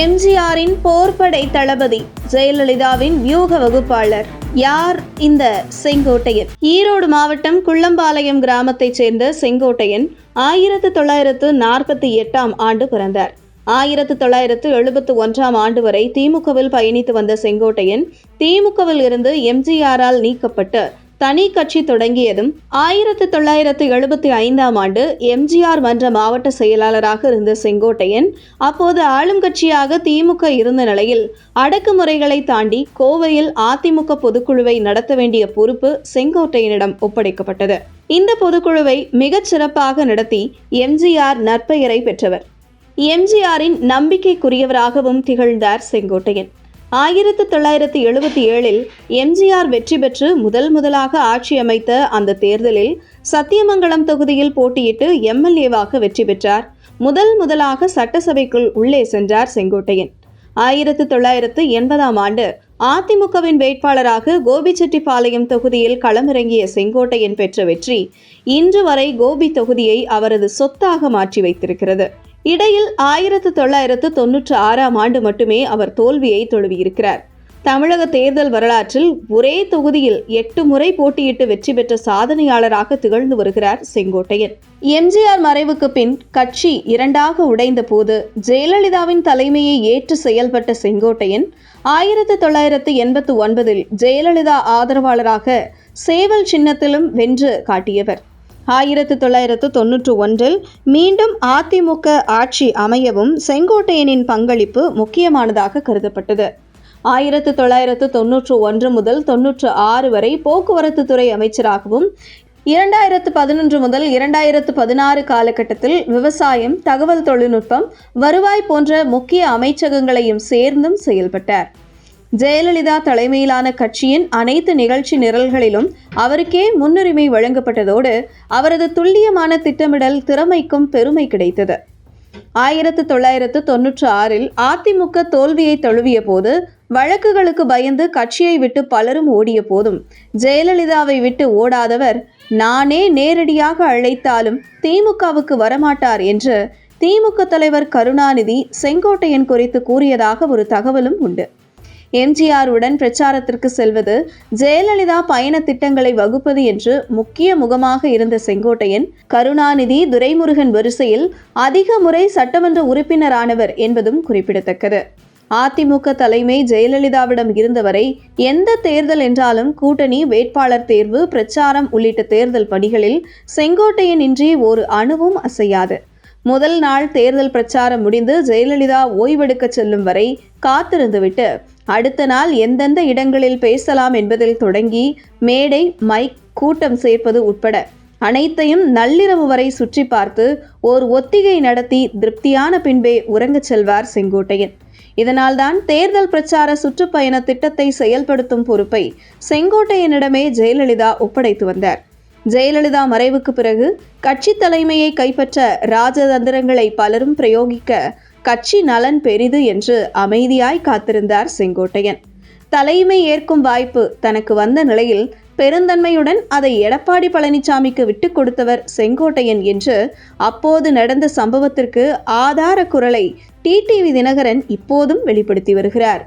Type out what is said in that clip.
எம்ஜிஆரின் போர்படை தளபதி ஜெயலலிதாவின் வியூக வகுப்பாளர். யார் இந்த செங்கோட்டையன்? ஈரோடு மாவட்டம் குள்ளம்பாளையம் கிராமத்தைச் சேர்ந்த செங்கோட்டையன் ஆயிரத்து தொள்ளாயிரத்து நாற்பத்தி எட்டாம் ஆண்டு பிறந்தார். ஆயிரத்து தொள்ளாயிரத்து எழுபத்து ஒன்றாம் ஆண்டு வரை திமுகவில் பயணித்து வந்த செங்கோட்டையன் திமுகவில் இருந்து எம்ஜிஆரால் நீக்கப்பட்டு தனி கட்சி தொடங்கியதும் ஆயிரத்து தொள்ளாயிரத்து எழுபத்தி ஐந்தாம் ஆண்டு எம்ஜிஆர் மன்ற மாவட்ட செயலாளராக இருந்த செங்கோட்டையன் அப்போது ஆளும் கட்சியாக திமுக இருந்த நிலையில் அடக்குமுறைகளை தாண்டி கோவையில் அதிமுக பொதுக்குழுவை நடத்த வேண்டிய பொறுப்பு செங்கோட்டையனிடம் ஒப்படைக்கப்பட்டது. இந்த பொதுக்குழுவை மிகச் சிறப்பாக நடத்தி எம்ஜிஆர் நற்பெயரை பெற்றவர். எம்ஜிஆரின் நம்பிக்கைக்குரியவராகவும் திகழ்ந்தார் செங்கோட்டையன். ஆயிரத்து தொள்ளாயிரத்து எழுபத்தி ஏழில் எம்ஜிஆர் வெற்றி பெற்று முதல் முதலாக ஆட்சி அமைத்த அந்த தேர்தலில் சத்தியமங்கலம் தொகுதியில் போட்டியிட்டு எம்எல்ஏவாக வெற்றி பெற்றார். முதல் முதலாக சட்டசபைக்குள் உள்ளே சென்றார் செங்கோட்டையன். ஆயிரத்து தொள்ளாயிரத்து எண்பதாம் ஆண்டு அதிமுகவின் வேட்பாளராக கோபிச்செட்டிப்பாளையம் தொகுதியில் களமிறங்கிய செங்கோட்டையன் பெற்ற வெற்றி இன்று வரை கோபி தொகுதியை அவரது சொத்தாக மாற்றி வைத்திருக்கிறது. இடையில் ஆயிரத்து தொள்ளாயிரத்து தொன்னூற்று ஆறாம் ஆண்டு மட்டுமே அவர் தோல்வியை தொழுவியிருக்கிறார். தமிழக தேர்தல் வரலாற்றில் ஒரே தொகுதியில் எட்டு முறை போட்டியிட்டு வெற்றி பெற்ற சாதனையாளராக திகழ்ந்து வருகிறார் செங்கோட்டையன். எம்ஜிஆர் மறைவுக்கு பின் கட்சி இரண்டாக உடைந்த போது ஜெயலலிதாவின் தலைமையை ஏற்று செயல்பட்ட செங்கோட்டையன் ஆயிரத்து தொள்ளாயிரத்து எண்பத்து ஒன்பதில் ஜெயலலிதா ஆதரவாளராக சேவல் சின்னத்திலும் வென்று காட்டியவர். ஆயிரத்து தொள்ளாயிரத்து தொன்னூற்று ஒன்றில் மீண்டும் அதிமுக ஆட்சி அமையவும் செங்கோட்டையனின் பங்களிப்பு முக்கியமானதாக கருதப்பட்டது. ஆயிரத்து தொள்ளாயிரத்து தொன்னூற்று ஒன்று முதல் தொன்னூற்று ஆறு வரை போக்குவரத்து துறை அமைச்சராகவும் இரண்டாயிரத்து பதினொன்று முதல் இரண்டாயிரத்து பதினாறு காலகட்டத்தில் விவசாயம் தகவல் தொழில்நுட்பம் வருவாய் போன்ற முக்கிய அமைச்சகங்களையும் சேர்ந்தும் செயல்பட்டார். ஜெயலலிதா தலைமையிலான கட்சியின் அனைத்து நிகழ்ச்சி நிரல்களிலும் அவருக்கே முன்னுரிமை வழங்கப்பட்டதோடு அவரது துல்லியமான திட்டமிடல் திறமைக்கும் பெருமை கிடைத்தது. ஆயிரத்து தொள்ளாயிரத்து தொன்னூற்று ஆறில் அதிமுக தோல்வியை தழுவிய போது வழக்குகளுக்கு பயந்து கட்சியை விட்டு பலரும் ஓடிய போதும் ஜெயலலிதாவை விட்டு ஓடாதவர் நானே நேரடியாக அழைத்தாலும் திமுகவுக்கு வரமாட்டார் என்று திமுக தலைவர் கருணாநிதி செங்கோட்டையன் குறித்து கூறியதாக ஒரு தகவலும் உண்டு. எம்ஜிஆருடன் பிரச்சாரத்திற்கு செல்வது ஜெயலலிதா பயண திட்டங்களை வகுப்பது என்று முக்கிய முகமாக இருந்த செங்கோட்டையன் கருணாநிதி துரைமுருகன் வரிசையில் அதிக முறை சட்டமன்ற உறுப்பினரானவர் என்பதும் குறிப்பிடத்தக்கது. அதிமுக தலைமை ஜெயலலிதாவிடம் இருந்தவரை எந்த தேர்தல் என்றாலும் கூட்டணி வேட்பாளர் தேர்வு பிரச்சாரம் உள்ளிட்ட தேர்தல் பணிகளில் செங்கோட்டையன் இன்றி ஒரு அணுவும் அசையாது. முதல் நாள் தேர்தல் பிரச்சாரம் முடிந்து ஜெயலலிதா ஓய்வெடுக்க செல்லும் வரை காத்திருந்துவிட்டு அடுத்த நாள் எந்தெந்த இடங்களில் பேசலாம் என்பதில் தொடங்கி மேடை மைக் கூட்டம் சேர்ப்பது உட்பட அனைத்தையும் நள்ளிரவு வரை சுற்றி பார்த்து ஓர் ஒத்திகை நடத்தி திருப்தியான பின்பே உறங்கச் செல்வார் செங்கோட்டையன். இதனால்தான் தேர்தல் பிரச்சார சுற்றுப்பயண திட்டத்தை செயல்படுத்தும் பொறுப்பை செங்கோட்டையனிடமே ஜெயலலிதா ஒப்படைத்து வந்தார். ஜெயலலிதா மறைவுக்கு பிறகு கட்சி தலைமையை கைப்பற்ற ராஜதந்திரங்களை பலரும் பிரயோகிக்க கட்சி நலன் பெரிது என்று அமைதியாய் காத்திருந்தார் செங்கோட்டையன். தலைமை ஏற்கும் வாய்ப்பு தனக்கு வந்த நிலையில் பெருந்தன்மையுடன் அதை எடப்பாடி பழனிசாமிக்கு விட்டுக் கொடுத்தவர் செங்கோட்டையன் என்று அப்போது நடந்த சம்பவத்திற்கு ஆதார குரலை டிடிவி தினகரன் இப்போதும் வெளிப்படுத்தி வருகிறார்.